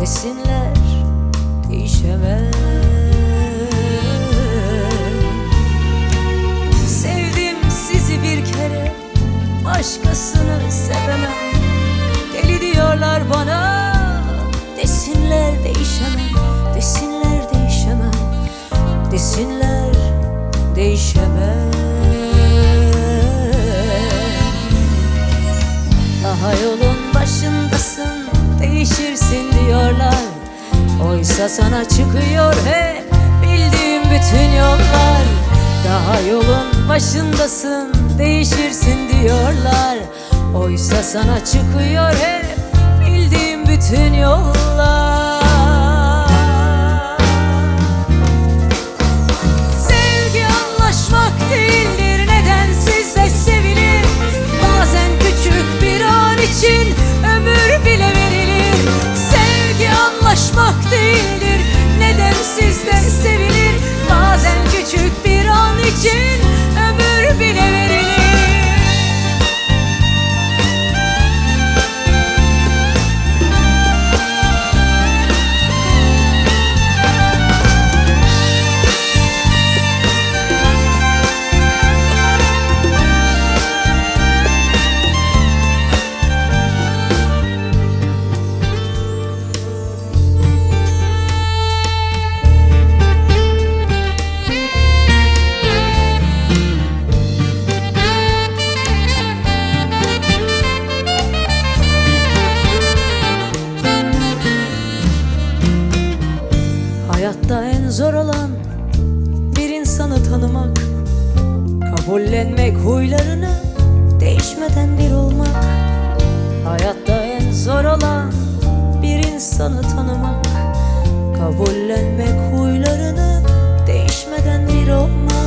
desinler değişemez. Sevdim sizi bir kere başkasını sevemem. Deli diyorlar bana desinler değişemem Desinler değişemem. Desinler değişemem Daha yolun başındasın değişirsin diyor. Oysa sana çıkıyor hep Bildiğim bütün yollar. Daha yolun başındasın Değişirsin diyorlar. Oysa sana çıkıyor hep Bildiğim bütün yollar Hayatta en zor olan bir insanı tanımak Kabullenmek huylarını değişmeden bir olmak. Hayatta en zor olan bir insanı tanımak Kabullenmek huylarını değişmeden bir olmak